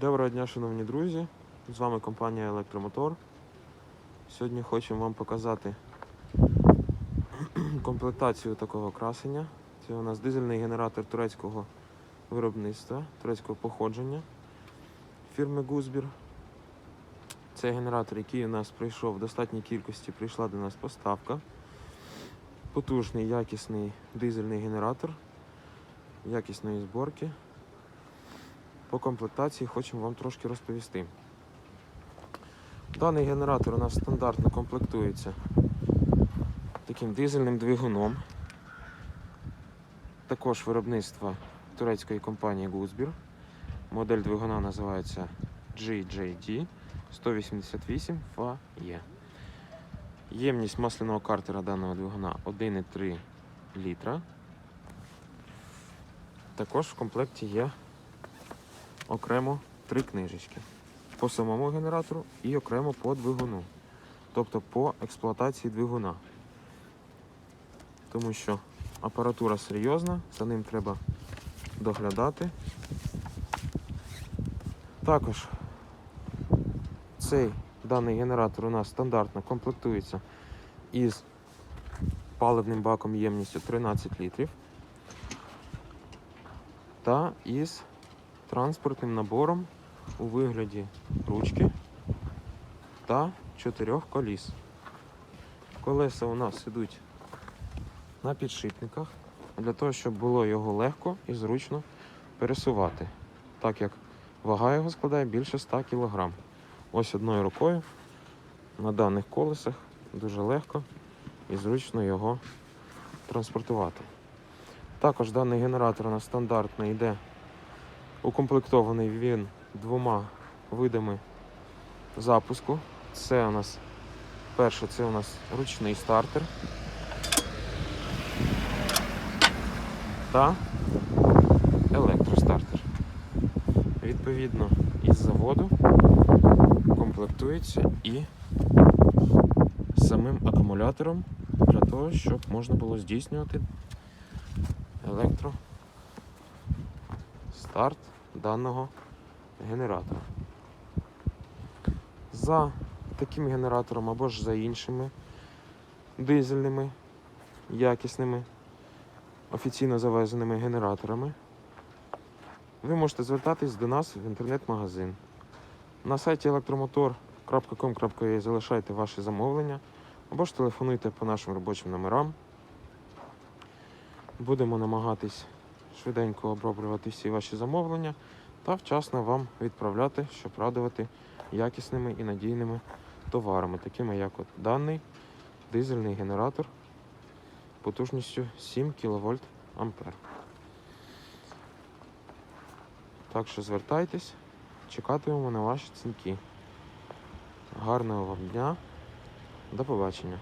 Доброго дня, шановні друзі! З вами компанія Електромотор. Сьогодні хочемо вам показати комплектацію такого красення. Це у нас дизельний генератор турецького виробництва, турецького походження фірми Гузбір. Це генератор, який у нас прийшов в достатній кількості, прийшла до нас поставка. Потужний, якісний дизельний генератор, якісної зборки. По комплектації хочемо вам трошки розповісти. Даний генератор у нас стандартно комплектується таким дизельним двигуном. Також виробництва турецької компанії Guzbir. Модель двигуна називається GJD 188 FAE. Ємність масляного картера даного двигуна 1,3 літра. Також в комплекті є окремо три книжечки по самому генератору і окремо по двигуну, тобто по експлуатації двигуна. Тому що апаратура серйозна, за ним треба доглядати. Також цей даний генератор у нас стандартно комплектується із паливним баком ємністю 13 літрів та із транспортним набором у вигляді ручки та чотирьох коліс. Колеса у нас ідуть на підшипниках для того, щоб було його легко і зручно пересувати, так як вага його складає більше 100 кг. Ось одною рукою на даних колесах дуже легко і зручно його транспортувати. Також даний генератор у нас стандартно йде Укомплектований він двома видами запуску. Це у нас перше, це у нас ручний стартер та електростартер. Відповідно, із заводу комплектується і самим акумулятором для того, щоб можна було здійснювати електро старт даного генератора. За таким генератором або ж за іншими дизельними, якісними, офіційно завезеними генераторами, ви можете звертатись до нас в інтернет-магазин. На сайті електромотор.com.ua залишайте ваші замовлення або ж телефонуйте по нашим робочим номерам. Будемо намагатись швиденько оброблювати всі ваші замовлення та вчасно вам відправляти, щоб радувати якісними і надійними товарами, такими як от даний дизельний генератор потужністю 7 кВт Ампер. Так що звертайтесь, чекатимемо на ваші дзвінки. Гарного вам дня, до побачення.